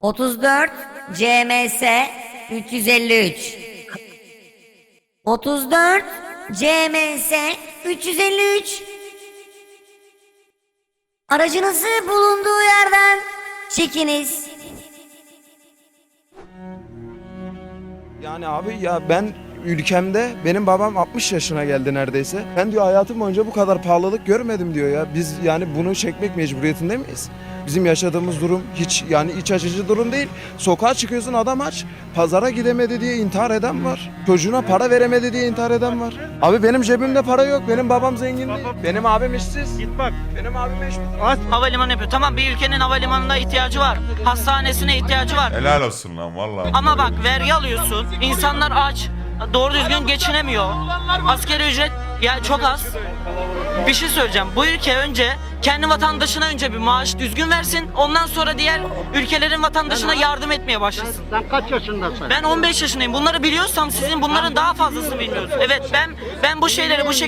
34 CMS 353 34 CMS 353 Aracınızı bulunduğu yerden çekiniz. Yani abi ya ben ülkemde benim babam 60 yaşına geldi neredeyse. Ben diyor hayatım boyunca bu kadar pahalılık görmedim diyor ya. Biz yani bunu çekmek mecburiyetinde miyiz? Bizim yaşadığımız durum hiç yani iç açıcı durum değil. Sokağa çıkıyorsun adam aç. Pazara gidemedi diye intihar eden var. Çocuğuna para veremedi diye intihar eden var. Abi benim cebimde para yok. Benim babam zengin değil. Benim abim işsiz. Git bak. Benim abim meşgul. Aç. Havalimanı yapıyor. Tamam bir ülkenin havalimanına ihtiyacı var. Hastanesine ihtiyacı var. Helal olsun lan vallahi. Ama bak vergi alıyorsun. İnsanlar aç. Doğru düzgün geçinemiyor. Asgari ücret ya çok az. Bir şey söyleyeceğim. Bu ülke önce kendi vatandaşına önce bir maaş düzgün versin. Ondan sonra diğer ülkelerin vatandaşına yardım etmeye başlasın. Sen kaç yaşındasın? Ben 15 yaşındayım. Bunları biliyorsam sizin bunların daha fazlasını bilmiyoruz. Evet ben ben bu şeyleri bu şekilde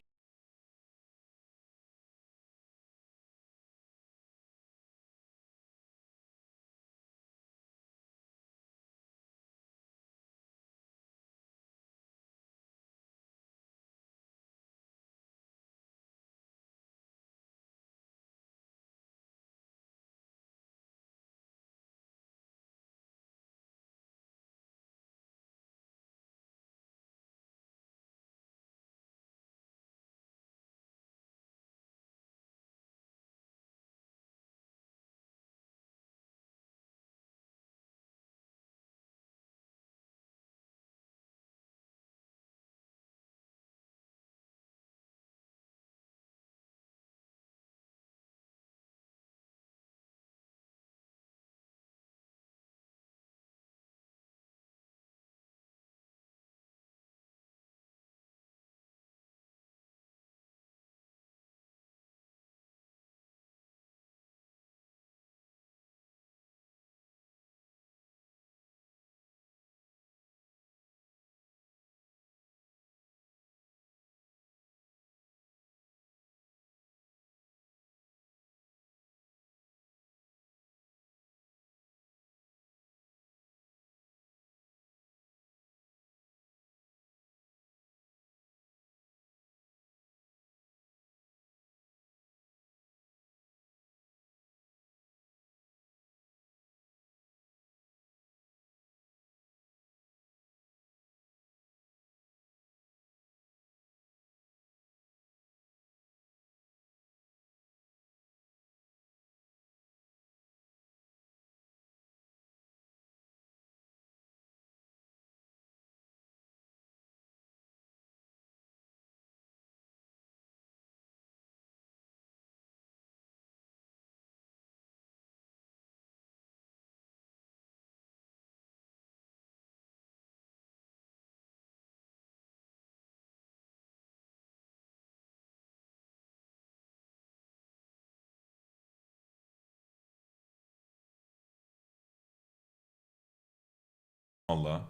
Vallahi.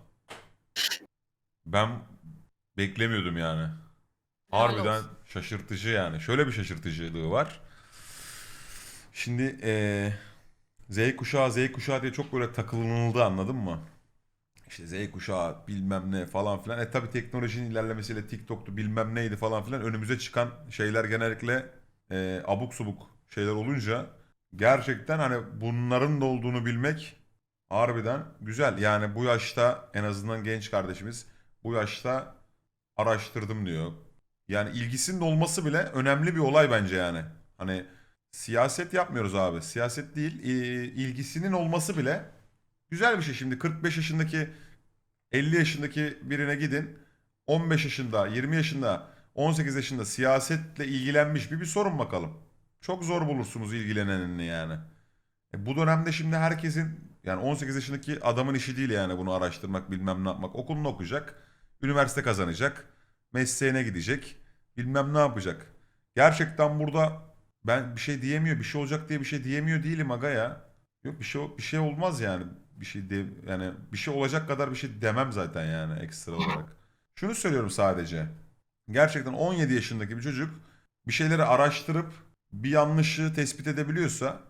Ben beklemiyordum yani. Harbiden şaşırtıcı yani. Şöyle bir şaşırtıcılığı var. Şimdi eee Z kuşağı Z kuşağı diye çok böyle takılınıldı anladın mı? İşte Z kuşağı bilmem ne falan filan. E tabi teknolojinin ilerlemesiyle TikTok'tu bilmem neydi falan filan önümüze çıkan şeyler genellikle eee, abuk subuk şeyler olunca gerçekten hani bunların da olduğunu bilmek harbiden güzel. Yani bu yaşta en azından genç kardeşimiz bu yaşta araştırdım diyor. Yani ilgisinin olması bile önemli bir olay bence yani. Hani siyaset yapmıyoruz abi. Siyaset değil, ilgisinin olması bile güzel bir şey. Şimdi 45 yaşındaki 50 yaşındaki birine gidin. 15 yaşında, 20 yaşında, 18 yaşında siyasetle ilgilenmiş bir bir sorun bakalım. Çok zor bulursunuz ilgilenenini yani. E, bu dönemde şimdi herkesin yani 18 yaşındaki adamın işi değil yani bunu araştırmak bilmem ne yapmak. Okulunu okuyacak, üniversite kazanacak, mesleğine gidecek, bilmem ne yapacak. Gerçekten burada ben bir şey diyemiyor, bir şey olacak diye bir şey diyemiyor değilim aga ya. Yok bir şey bir şey olmaz yani. Bir şey de, yani bir şey olacak kadar bir şey demem zaten yani ekstra olarak. Şunu söylüyorum sadece. Gerçekten 17 yaşındaki bir çocuk bir şeyleri araştırıp bir yanlışı tespit edebiliyorsa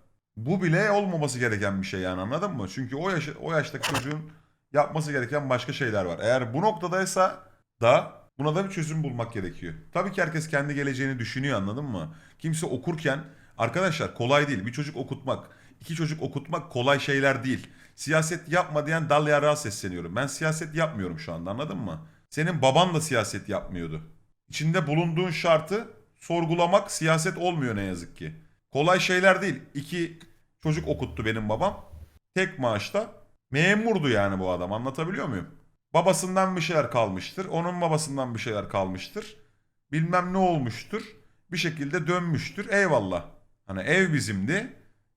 Bu bile olmaması gereken bir şey yani anladın mı? Çünkü o yaş o yaştaki çocuğun yapması gereken başka şeyler var. Eğer bu noktadaysa da buna da bir çözüm bulmak gerekiyor. Tabii ki herkes kendi geleceğini düşünüyor anladın mı? Kimse okurken arkadaşlar kolay değil. Bir çocuk okutmak, iki çocuk okutmak kolay şeyler değil. Siyaset yapma diyen dal yarağa sesleniyorum. Ben siyaset yapmıyorum şu anda anladın mı? Senin baban da siyaset yapmıyordu. İçinde bulunduğun şartı sorgulamak siyaset olmuyor ne yazık ki. Kolay şeyler değil. İki çocuk okuttu benim babam. Tek maaşta. Memurdu yani bu adam anlatabiliyor muyum? Babasından bir şeyler kalmıştır. Onun babasından bir şeyler kalmıştır. Bilmem ne olmuştur. Bir şekilde dönmüştür. Eyvallah. Hani ev bizimdi.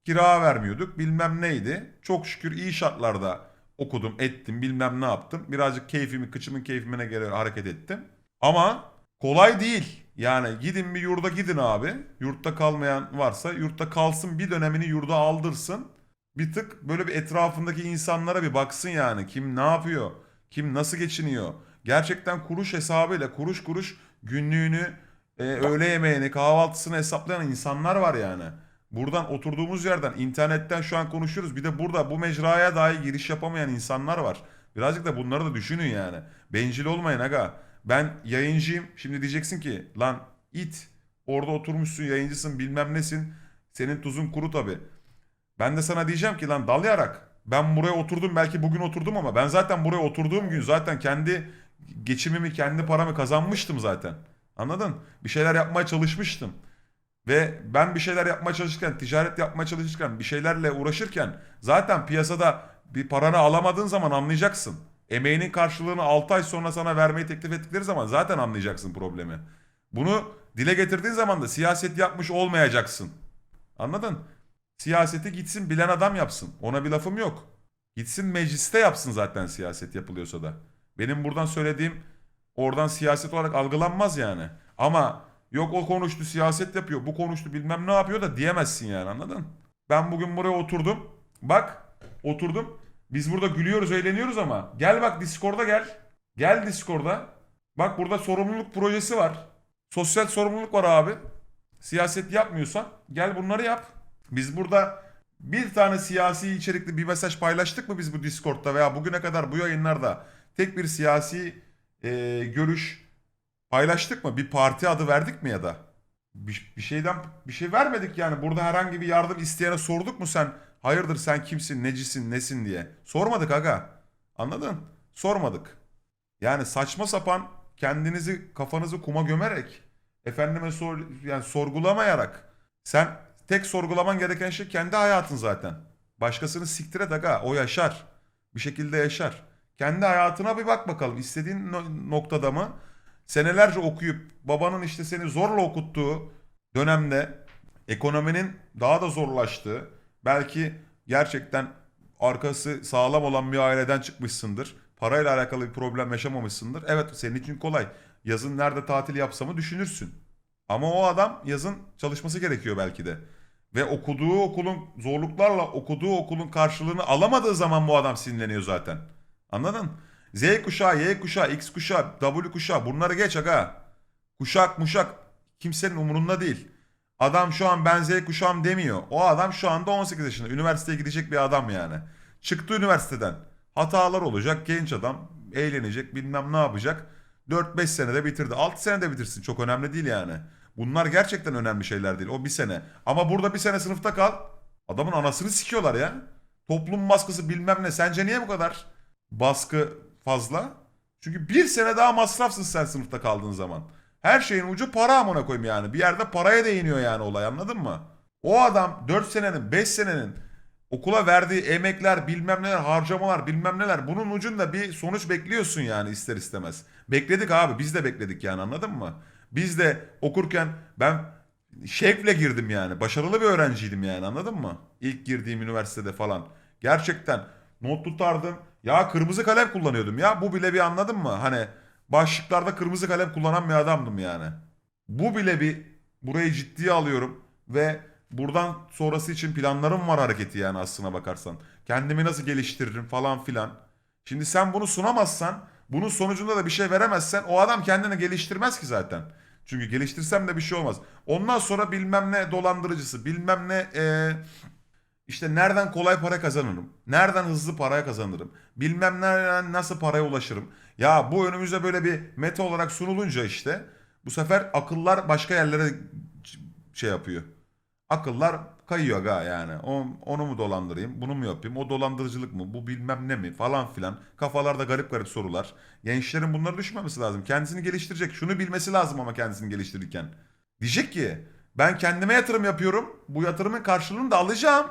Kira vermiyorduk. Bilmem neydi. Çok şükür iyi şartlarda okudum, ettim, bilmem ne yaptım. Birazcık keyfimi, kıçımın keyfime göre hareket ettim. Ama kolay değil. Yani gidin bir yurda gidin abi. Yurtta kalmayan varsa yurtta kalsın bir dönemini yurda aldırsın. Bir tık böyle bir etrafındaki insanlara bir baksın yani. Kim ne yapıyor? Kim nasıl geçiniyor? Gerçekten kuruş hesabıyla kuruş kuruş günlüğünü, e, öğle yemeğini, kahvaltısını hesaplayan insanlar var yani. Buradan oturduğumuz yerden internetten şu an konuşuyoruz. Bir de burada bu mecraya dahi giriş yapamayan insanlar var. Birazcık da bunları da düşünün yani. Bencil olmayın aga. Ben yayıncıyım. Şimdi diyeceksin ki lan it orada oturmuşsun yayıncısın bilmem nesin. Senin tuzun kuru tabi. Ben de sana diyeceğim ki lan dal yarak. Ben buraya oturdum belki bugün oturdum ama ben zaten buraya oturduğum gün zaten kendi geçimimi kendi paramı kazanmıştım zaten. Anladın? Bir şeyler yapmaya çalışmıştım. Ve ben bir şeyler yapmaya çalışırken, ticaret yapmaya çalışırken, bir şeylerle uğraşırken zaten piyasada bir paranı alamadığın zaman anlayacaksın. Emeğinin karşılığını 6 ay sonra sana vermeyi teklif ettikleri zaman zaten anlayacaksın problemi. Bunu dile getirdiğin zaman da siyaset yapmış olmayacaksın. Anladın? Siyaseti gitsin bilen adam yapsın. Ona bir lafım yok. Gitsin mecliste yapsın zaten siyaset yapılıyorsa da. Benim buradan söylediğim oradan siyaset olarak algılanmaz yani. Ama yok o konuştu siyaset yapıyor, bu konuştu bilmem ne yapıyor da diyemezsin yani anladın? Ben bugün buraya oturdum. Bak oturdum. Biz burada gülüyoruz, eğleniyoruz ama gel bak Discord'a gel. Gel Discord'a. Bak burada sorumluluk projesi var. Sosyal sorumluluk var abi. Siyaset yapmıyorsan gel bunları yap. Biz burada bir tane siyasi içerikli bir mesaj paylaştık mı biz bu Discord'da veya bugüne kadar bu yayınlarda tek bir siyasi e, görüş paylaştık mı? Bir parti adı verdik mi ya da? Bir, bir şeyden bir şey vermedik yani. Burada herhangi bir yardım isteyene sorduk mu sen? Hayırdır sen kimsin, necisin, nesin diye. Sormadık aga. Anladın? Sormadık. Yani saçma sapan kendinizi kafanızı kuma gömerek efendime sor yani sorgulamayarak sen tek sorgulaman gereken şey kendi hayatın zaten. Başkasını siktir et aga o yaşar. Bir şekilde yaşar. Kendi hayatına bir bak bakalım. İstediğin no- noktada mı? Senelerce okuyup babanın işte seni zorla okuttuğu dönemde ekonominin daha da zorlaştığı, belki gerçekten arkası sağlam olan bir aileden çıkmışsındır. Parayla alakalı bir problem yaşamamışsındır. Evet senin için kolay. Yazın nerede tatil yapsamı düşünürsün. Ama o adam yazın çalışması gerekiyor belki de. Ve okuduğu okulun zorluklarla okuduğu okulun karşılığını alamadığı zaman bu adam sinirleniyor zaten. Anladın? Z kuşağı, Y kuşağı, X kuşağı, W kuşağı bunları geç aga. Kuşak muşak kimsenin umurunda değil. Adam şu an ben Z kuşağım demiyor. O adam şu anda 18 yaşında. Üniversiteye gidecek bir adam yani. Çıktı üniversiteden. Hatalar olacak. Genç adam. Eğlenecek. Bilmem ne yapacak. 4-5 senede bitirdi. 6 senede bitirsin. Çok önemli değil yani. Bunlar gerçekten önemli şeyler değil. O bir sene. Ama burada bir sene sınıfta kal. Adamın anasını sikiyorlar ya. Toplum baskısı bilmem ne. Sence niye bu kadar baskı fazla? Çünkü bir sene daha masrafsın sen sınıfta kaldığın zaman. Her şeyin ucu para amına koyayım yani. Bir yerde paraya değiniyor yani olay anladın mı? O adam 4 senenin 5 senenin okula verdiği emekler bilmem neler harcamalar bilmem neler bunun ucunda bir sonuç bekliyorsun yani ister istemez. Bekledik abi biz de bekledik yani anladın mı? Biz de okurken ben şevkle girdim yani. Başarılı bir öğrenciydim yani anladın mı? İlk girdiğim üniversitede falan. Gerçekten not tutardım. Ya kırmızı kalem kullanıyordum ya. Bu bile bir anladın mı? Hani başlıklarda kırmızı kalem kullanan bir adamdım yani. Bu bile bir burayı ciddiye alıyorum ve buradan sonrası için planlarım var hareketi yani aslına bakarsan. Kendimi nasıl geliştiririm falan filan. Şimdi sen bunu sunamazsan, bunun sonucunda da bir şey veremezsen o adam kendini geliştirmez ki zaten. Çünkü geliştirsem de bir şey olmaz. Ondan sonra bilmem ne dolandırıcısı, bilmem ne eee, İşte nereden kolay para kazanırım? Nereden hızlı para kazanırım? Bilmem nereden nasıl paraya ulaşırım? Ya bu önümüze böyle bir meta olarak sunulunca işte bu sefer akıllar başka yerlere şey yapıyor. Akıllar kayıyor aga yani. O, onu mu dolandırayım, bunu mu yapayım, o dolandırıcılık mı, bu bilmem ne mi falan filan. Kafalarda garip garip sorular. Gençlerin bunları düşmemesi lazım. Kendisini geliştirecek. Şunu bilmesi lazım ama kendisini geliştirirken. Diyecek ki ben kendime yatırım yapıyorum. Bu yatırımın karşılığını da alacağım.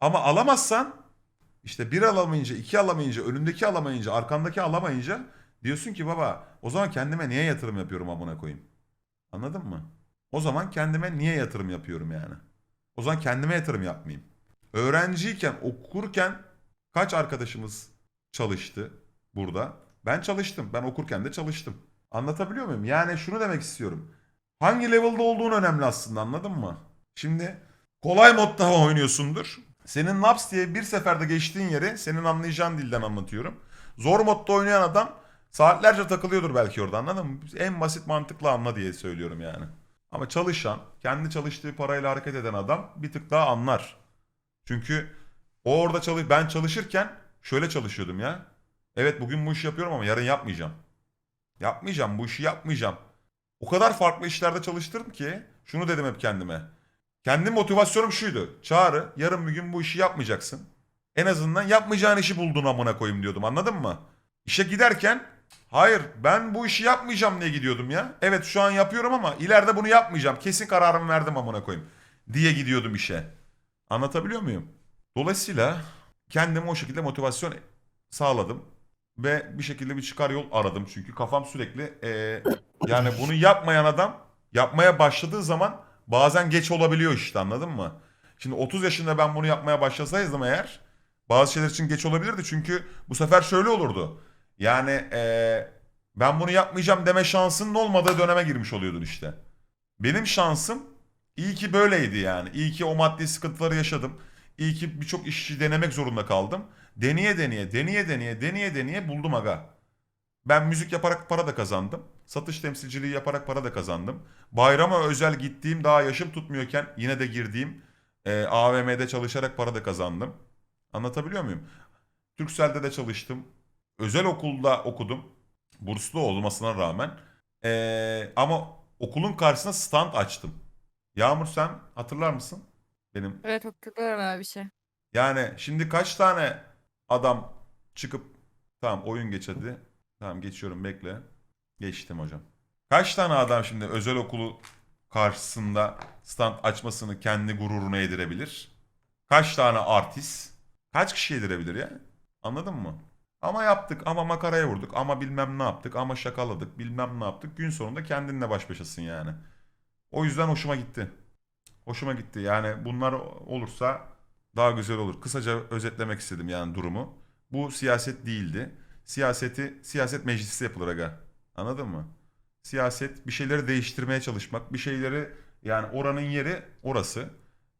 Ama alamazsan işte bir alamayınca, iki alamayınca, önündeki alamayınca, arkandaki alamayınca diyorsun ki baba o zaman kendime niye yatırım yapıyorum amına koyayım. Anladın mı? O zaman kendime niye yatırım yapıyorum yani? O zaman kendime yatırım yapmayayım. Öğrenciyken, okurken kaç arkadaşımız çalıştı burada? Ben çalıştım. Ben okurken de çalıştım. Anlatabiliyor muyum? Yani şunu demek istiyorum. Hangi level'da olduğun önemli aslında anladın mı? Şimdi kolay modda oynuyorsundur. Senin Naps diye bir seferde geçtiğin yeri senin anlayacağın dilden anlatıyorum. Zor modda oynayan adam saatlerce takılıyordur belki orada anladın mı? En basit mantıkla anla diye söylüyorum yani. Ama çalışan, kendi çalıştığı parayla hareket eden adam bir tık daha anlar. Çünkü o orada çalış ben çalışırken şöyle çalışıyordum ya. Evet bugün bu işi yapıyorum ama yarın yapmayacağım. Yapmayacağım bu işi yapmayacağım. O kadar farklı işlerde çalıştırdım ki şunu dedim hep kendime. Kendi motivasyonum şuydu. Çağrı yarın bir gün bu işi yapmayacaksın. En azından yapmayacağın işi buldun amına koyayım diyordum anladın mı? İşe giderken hayır ben bu işi yapmayacağım diye gidiyordum ya. Evet şu an yapıyorum ama ileride bunu yapmayacağım. Kesin kararımı verdim amına koyayım diye gidiyordum işe. Anlatabiliyor muyum? Dolayısıyla kendime o şekilde motivasyon sağladım. Ve bir şekilde bir çıkar yol aradım. Çünkü kafam sürekli eee, yani bunu yapmayan adam yapmaya başladığı zaman bazen geç olabiliyor işte anladın mı? Şimdi 30 yaşında ben bunu yapmaya başlasaydım eğer bazı şeyler için geç olabilirdi. Çünkü bu sefer şöyle olurdu. Yani eee, ben bunu yapmayacağım deme şansının olmadığı döneme girmiş oluyordun işte. Benim şansım iyi ki böyleydi yani. İyi ki o maddi sıkıntıları yaşadım. İyi ki birçok işi denemek zorunda kaldım. Deneye deneye, deneye deneye, deneye deneye buldum aga. Ben müzik yaparak para da kazandım. Satış temsilciliği yaparak para da kazandım. Bayrama özel gittiğim daha yaşım tutmuyorken yine de girdiğim e, AVM'de çalışarak para da kazandım. Anlatabiliyor muyum? Turkcell'de de çalıştım. Özel okulda okudum. Burslu olmasına rağmen. E, ama okulun karşısına stand açtım. Yağmur sen hatırlar mısın? Benim Evet hatırlıyorum öyle bir şey. yani şimdi kaç tane adam çıkıp tamam oyun geç hadi. Tamam geçiyorum bekle. Geçtim hocam. Kaç tane adam şimdi özel okulu karşısında stand açmasını kendi gururuna yedirebilir? Kaç tane artist? Kaç kişi yedirebilir ya? Anladın mı? Ama yaptık ama makaraya vurduk ama bilmem ne yaptık ama şakaladık bilmem ne yaptık. Gün sonunda kendinle baş başasın yani. O yüzden hoşuma gitti. Hoşuma gitti. Yani bunlar olursa daha güzel olur. Kısaca özetlemek istedim yani durumu. Bu siyaset değildi. Siyaseti siyaset meclisi yapılır aga. Anladın mı? Siyaset bir şeyleri değiştirmeye çalışmak. Bir şeyleri yani oranın yeri orası.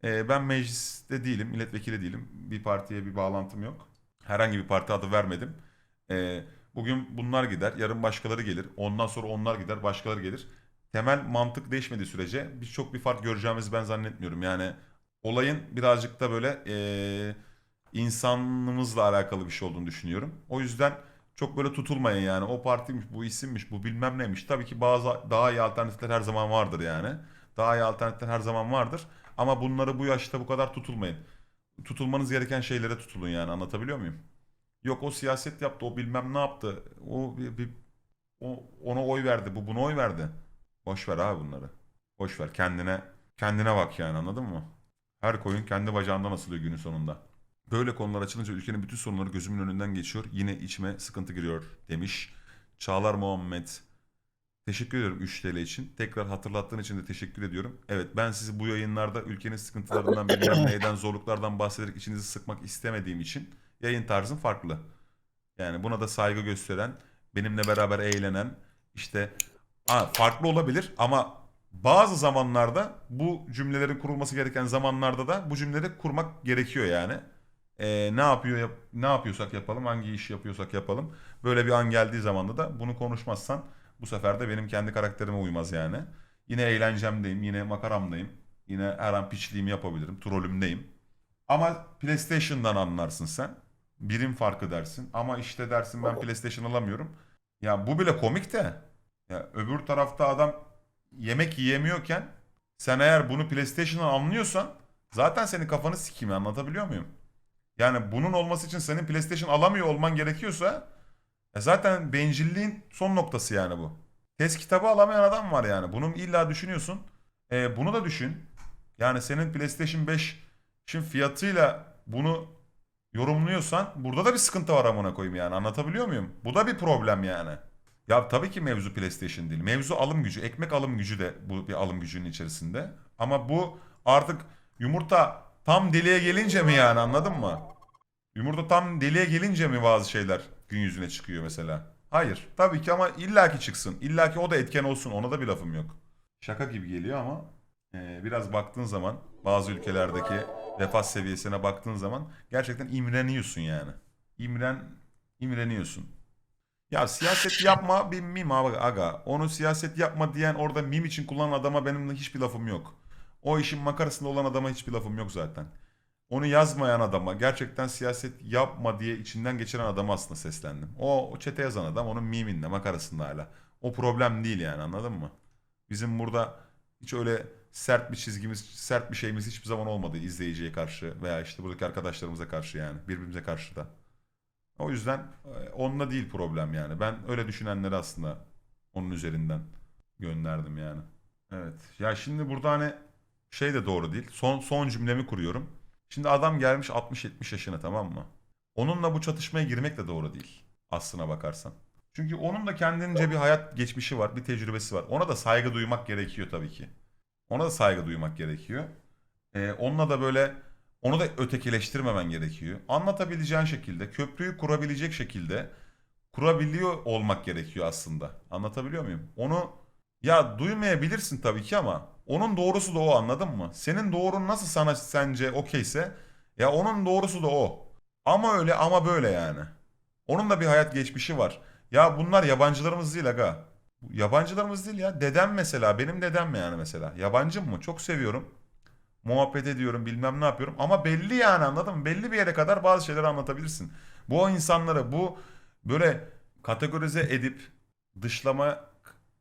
Ee, ben mecliste değilim, milletvekili değilim. Bir partiye bir bağlantım yok. Herhangi bir parti adı vermedim. Ee, bugün bunlar gider, yarın başkaları gelir. Ondan sonra onlar gider, başkaları gelir. Temel mantık değişmediği sürece biz çok bir fark göreceğimizi ben zannetmiyorum. Yani olayın birazcık da böyle eee, insanımızla alakalı bir şey olduğunu düşünüyorum. O yüzden çok böyle tutulmayın yani. O partiymiş, bu isimmiş, bu bilmem neymiş. Tabii ki bazı daha iyi alternatifler her zaman vardır yani. Daha iyi alternatifler her zaman vardır. Ama bunları bu yaşta bu kadar tutulmayın. Tutulmanız gereken şeylere tutulun yani. Anlatabiliyor muyum? Yok o siyaset yaptı, o bilmem ne yaptı. O bir, bir- o ona oy verdi, bu buna oy verdi. Boş ver abi bunları. Boş ver kendine kendine bak yani anladın mı? Her koyun kendi bacağından asılıyor günün sonunda. Böyle konular açılınca ülkenin bütün sorunları gözümün önünden geçiyor. Yine içime sıkıntı giriyor demiş. Çağlar Muhammed. Teşekkür ediyorum 3 TL için. Tekrar hatırlattığın için de teşekkür ediyorum. Evet ben sizi bu yayınlarda ülkenin sıkıntılarından bilmem neyden zorluklardan bahsederek içinizi sıkmak istemediğim için yayın tarzım farklı. Yani buna da saygı gösteren, benimle beraber eğlenen, işte ha, farklı olabilir ama bazı zamanlarda bu cümlelerin kurulması gereken zamanlarda da bu cümleleri kurmak gerekiyor yani. Ee, ne yapıyor yap- ne yapıyorsak yapalım, hangi iş yapıyorsak yapalım. Böyle bir an geldiği zamanda da bunu konuşmazsan bu sefer de benim kendi karakterime uymaz yani. Yine eğlencemdeyim, yine makaramdayım. Yine her an piçliğimi yapabilirim, trollümdeyim. Ama PlayStation'dan anlarsın sen. Birim farkı dersin. Ama işte dersin ben PlayStation alamıyorum. Ya bu bile komik de. Ya öbür tarafta adam yemek yiyemiyorken sen eğer bunu PlayStation'dan anlıyorsan zaten senin kafanı sikeyim anlatabiliyor muyum? Yani bunun olması için senin PlayStation alamıyor olman gerekiyorsa e zaten bencilliğin son noktası yani bu. Test kitabı alamayan adam var yani. Bunu illa düşünüyorsun. E, bunu da düşün. Yani senin PlayStation 5'in fiyatıyla bunu yorumluyorsan burada da bir sıkıntı var amına koyayım yani. Anlatabiliyor muyum? Bu da bir problem yani. Ya tabii ki mevzu PlayStation değil. Mevzu alım gücü. Ekmek alım gücü de bu bir alım gücünün içerisinde. Ama bu artık yumurta tam deliğe gelince mi yani anladın mı? Yumurta tam deliğe gelince mi bazı şeyler gün yüzüne çıkıyor mesela? Hayır. Tabii ki ama illaki çıksın. İllaki o da etken olsun. Ona da bir lafım yok. Şaka gibi geliyor ama e, biraz baktığın zaman bazı ülkelerdeki refah seviyesine baktığın zaman gerçekten imreniyorsun yani. İmren imreniyorsun. Ya siyaset yapma bir mim aga. Onu siyaset yapma diyen orada mim için kullanan adama benim hiçbir lafım yok. O işin makarasında olan adama hiçbir lafım yok zaten. Onu yazmayan adama gerçekten siyaset yapma diye içinden geçiren adama aslında seslendim. O, o çete yazan adam onun miminde makarasında hala. O problem değil yani anladın mı? Bizim burada hiç öyle sert bir çizgimiz, sert bir şeyimiz hiçbir zaman olmadı izleyiciye karşı veya işte buradaki arkadaşlarımıza karşı yani birbirimize karşı da. O yüzden e, onunla değil problem yani. Ben öyle düşünenleri aslında onun üzerinden gönderdim yani. Evet. Ya şimdi burada hani şey de doğru değil. Son son cümlemi kuruyorum. Şimdi adam gelmiş 60-70 yaşına tamam mı? Onunla bu çatışmaya girmek de doğru değil. Aslına bakarsan. Çünkü onun da kendince bir hayat geçmişi var, bir tecrübesi var. Ona da saygı duymak gerekiyor tabii ki. Ona da saygı duymak gerekiyor. Ee, onunla da böyle onu da ötekileştirmemen gerekiyor. Anlatabileceğin şekilde, köprüyü kurabilecek şekilde kurabiliyor olmak gerekiyor aslında. Anlatabiliyor muyum? Onu ya duymayabilirsin tabii ki ama onun doğrusu da o anladın mı? Senin doğrun nasıl sana sence okeyse ya onun doğrusu da o. Ama öyle ama böyle yani. Onun da bir hayat geçmişi var. Ya bunlar yabancılarımız değil aga. Yabancılarımız değil ya. Dedem mesela. Benim dedem yani mesela. Yabancım mı? Çok seviyorum. Muhabbet ediyorum bilmem ne yapıyorum. Ama belli yani anladın mı? Belli bir yere kadar bazı şeyleri anlatabilirsin. Bu insanları bu böyle kategorize edip dışlama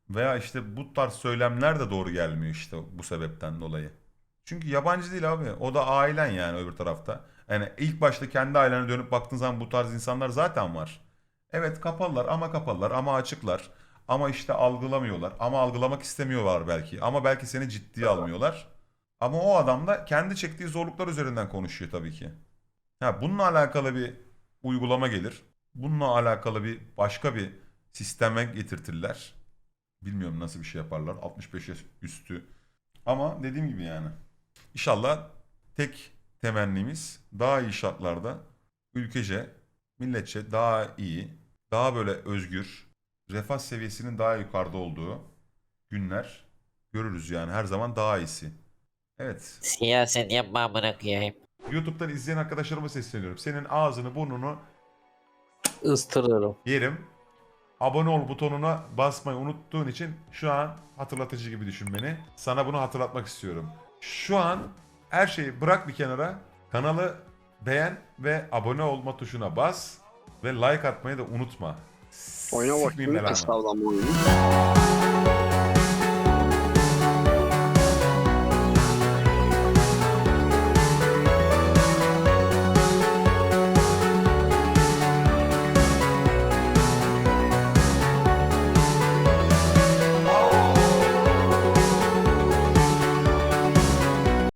veya işte bu tarz söylemler de doğru gelmiyor işte bu sebepten dolayı. Çünkü yabancı değil abi. O da ailen yani öbür tarafta. Yani ilk başta kendi ailene dönüp baktığın zaman bu tarz insanlar zaten var. Evet kapalılar ama kapalılar ama açıklar. Ama işte algılamıyorlar. Ama algılamak istemiyorlar belki. Ama belki seni ciddiye almıyorlar. Ama o adam da kendi çektiği zorluklar üzerinden konuşuyor tabii ki. Ha, bununla alakalı bir uygulama gelir. Bununla alakalı bir başka bir sisteme getirtirler. Bilmiyorum nasıl bir şey yaparlar. 65 yaş üstü. Ama dediğim gibi yani. İnşallah tek temennimiz daha iyi şartlarda ülkece, milletçe daha iyi, daha böyle özgür, refah seviyesinin daha yukarıda olduğu günler görürüz yani her zaman daha iyisi. Evet. Siyaset yapma amına koyayım. YouTube'dan izleyen arkadaşlarıma sesleniyorum. Senin ağzını burnunu Istırırım. yerim. Abone ol butonuna basmayı unuttuğun için şu an hatırlatıcı gibi düşün beni. Sana bunu hatırlatmak istiyorum. Şu an her şeyi bırak bir kenara. Kanalı beğen ve abone olma tuşuna bas. Ve like atmayı da unutma. Oyna Sikmeyeyim belanı. hesaplanma oyunu.